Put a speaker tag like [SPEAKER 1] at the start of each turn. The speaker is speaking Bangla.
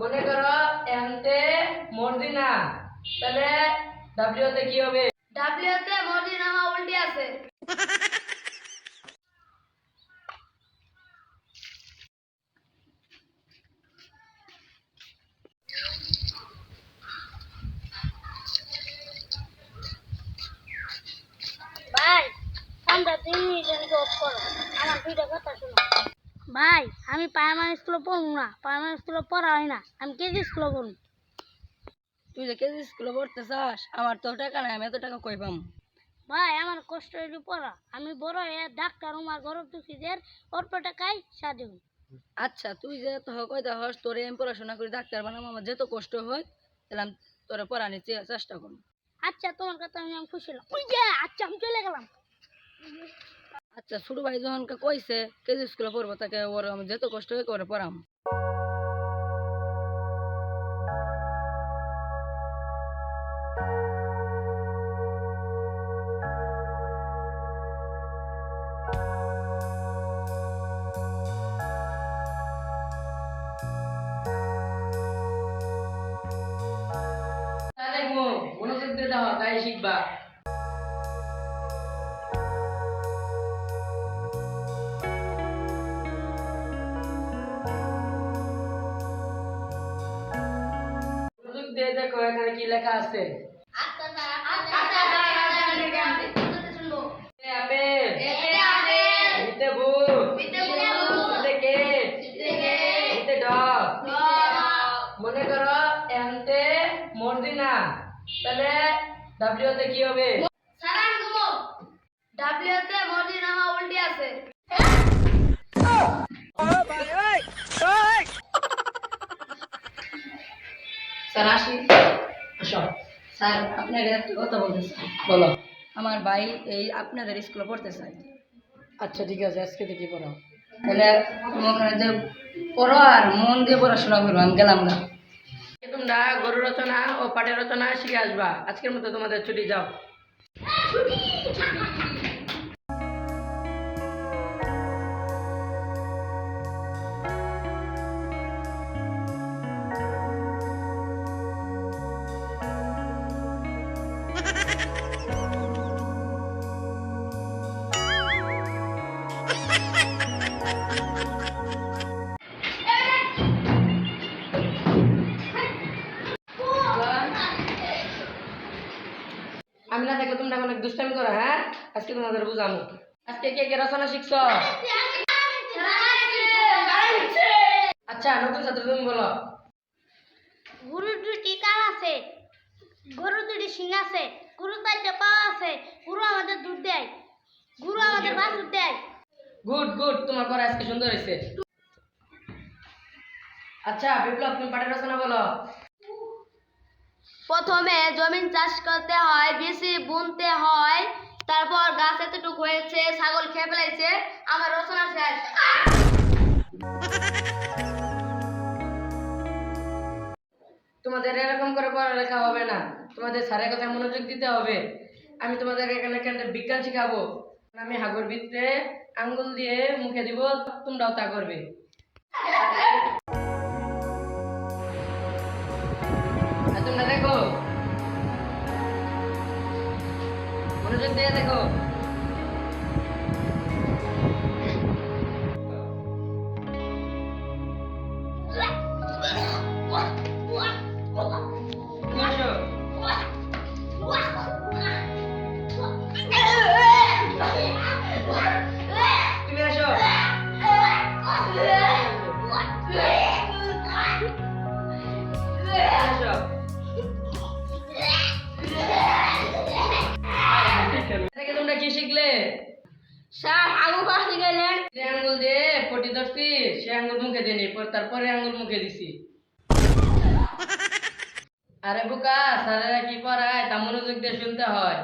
[SPEAKER 1] মনে করো এমতে মর্জিনা তাহলে ডাব্লিউ তে কি হবে?
[SPEAKER 2] ডাব্লিউতে মর্জি নামা উল্টি আছে।
[SPEAKER 3] ভাই আমরা তিন মিনিটের জব করো। আমার দুইটা কথা শোনো। ভাই আমি প্রাইমারি স্কুলে পড়ব না। প্রাইমারি স্কুলে পড়া হয় না। আমি কেজি স্কুলে পড়ব।
[SPEAKER 1] তুই যে কেজি স্কুলে পড়তে চাস আমার তো টাকা নাই আমি এত টাকা কই পাম?
[SPEAKER 3] ভাই আমার কষ্ট হইলে পড়া। আমি বড় হয়ে ডাক্তার আমার গরব দুঃখীদের অল্প টাকায় সাজু
[SPEAKER 1] আচ্ছা তুই যে তো কইতে হস তোরে আমি পড়াশোনা করে ডাক্তার বানাম আমার যেত কষ্ট হয় তাহলে আমি তোরে পড়ানোর চে- চেষ্টা করব।
[SPEAKER 3] আচ্ছা তোমার কথা আমি খুশি হলাম। ওই যে আচ্ছা আমি চলে গেলাম।
[SPEAKER 1] আচ্ছা ছোট ভাই যখন কইছে, কেজি স্কুলে পড়ব, তাকে ওর আমি যেত কষ্ট হয় করে পড়াম। তাই কেট
[SPEAKER 2] থেকে
[SPEAKER 1] বিতে ডগ।
[SPEAKER 2] দশ
[SPEAKER 1] মনে করো এমতে মর্জিনা। তাহলে ডাব্লিউতে কি হবে?
[SPEAKER 2] ডাব্লিউতে মর্জি নামা উল্টি আছে।
[SPEAKER 1] স্যার আসি। স্যার আপনাকে একটা কথা বলতে চাই বলো। আমার ভাই এই আপনাদের স্কুলে পড়তে চাই আচ্ছা ঠিক আছে আজকে থেকে পড়াও। তাহলে মনে যে পড়ো আর মন দিয়ে পড়াশোনা করব আমি গেলাম না। তোমরা গরু রচনা ও পাঠের রচনা শিখে আসবা। আজকের মতো তোমাদের ছুটি যাও। আমি না থাকলে তোমরা অনেক দুষ্টামি করো হ্যাঁ? আজকে তোমাদের বুঝামো আজকে কে কে রচনা শিখছো? আচ্ছা নতুন ছাত্র তুমি বলো।
[SPEAKER 3] গরুর দুটি কান আছে গরুর দুটি শিং আছে গরু চারটে পা আছে গরু আমাদের দুধ দেয় গরু আমাদের বাছুর দেয়।
[SPEAKER 1] গুড গুড তোমার পড়া আজকে সুন্দর হয়েছে। আচ্ছা বিপ্লব তুমি পাঠের রচনা বলো।
[SPEAKER 2] প্রথমে জমিন চাষ করতে হয় বেশি বুনতে হয়, তারপর গাছ এতটুকু হয়েছে, ছাগল খেয়ে ফেলাইছে আমার রচনা শেষ।
[SPEAKER 1] তোমাদের এরকম করে পড়ালেখা হবে না। তোমাদের স্যারের কথা মনোযোগ দিতে হবে। আমি তোমাদের এখানে এখানে বিজ্ঞান শিখাবো। আমি হাগর ভিতরে আঙ্গুল দিয়ে মুখে দিব, তোমরাও তা করবে। তোমরা দেখো। মনোযোগ দিয়ে দেখো।
[SPEAKER 2] স্যার আলু কাছে গেলেন
[SPEAKER 1] আঙ্গুল দিয়ে পটি ধরছি, সে আঙ্গুল মুখে দিনি তারপরে আঙ্গুল মুখে দিছি। আরে বোকা স্যারেরা কি পড়ায়? তা মনোযোগ দিয়ে শুনতে হয়।